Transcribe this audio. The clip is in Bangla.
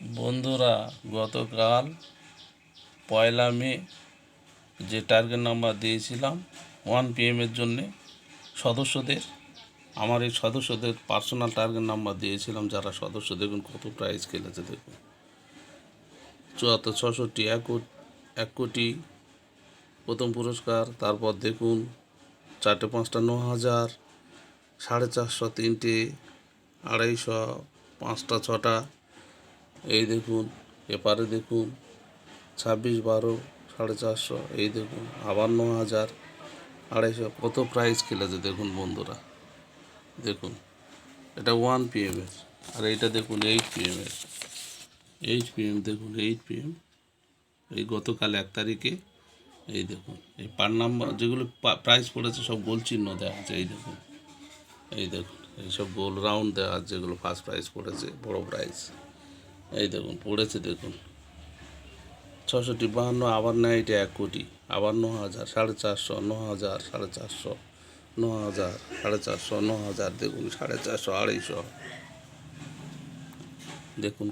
বন্ধুরা, গতকাল পয়লা মে যে টার্গেট নাম্বার দিয়েছিলাম ওয়ান পিএমের জন্যে সদস্যদের, আমার এই সদস্যদের পার্সোনাল টার্গেট নাম্বার দিয়েছিলাম, যারা সদস্য, দেখুন কত প্রাইজ খেলেছে, দেখুন। চুয়াত্তর, ছষট্টি এক কোটি, প্রথম পুরস্কার, তারপর দেখুন, চারটে, পাঁচটা, ন হাজার, সাড়ে চারশো, তিনটে, আড়াইশো, পাঁচটা, ছটা এই দেখুন, এপারে দেখুন, ছাব্বিশ বারো, সাড়ে চারশো, এই দেখুন আবার ন হাজার আড়াইশো। কত প্রাইস খেলেছে দেখুন বন্ধুরা। দেখুন, এটা ওয়ান পি পিএমের আর এইটা দেখুন এইট পি পিএমের এইট পিএম দেখুন এইট পিএম এই গতকাল এক তারিখে, এই দেখুন, এই পার নাম্বার যেগুলো প্রাইস পড়েছে সব গোল চিহ্ন দেওয়া আছে, এই দেখুন। এই দেখুন, এইসব গোল রাউন্ড দেওয়া যেগুলো ফার্স্ট প্রাইজ পড়েছে, বড় প্রাইজ এই দেখুন, পড়েছে দেখুন। ছষট্টি বাহান্ন আবার নেয় এটা এক কোটি। আবার ন হাজার, সাড়ে চারশো, ন হাজার, সাড়ে চারশো, ন হাজার, সাড়ে চারশো, ন হাজার, দেখুন, সাড়ে চারশো, আড়াইশো। দেখুন।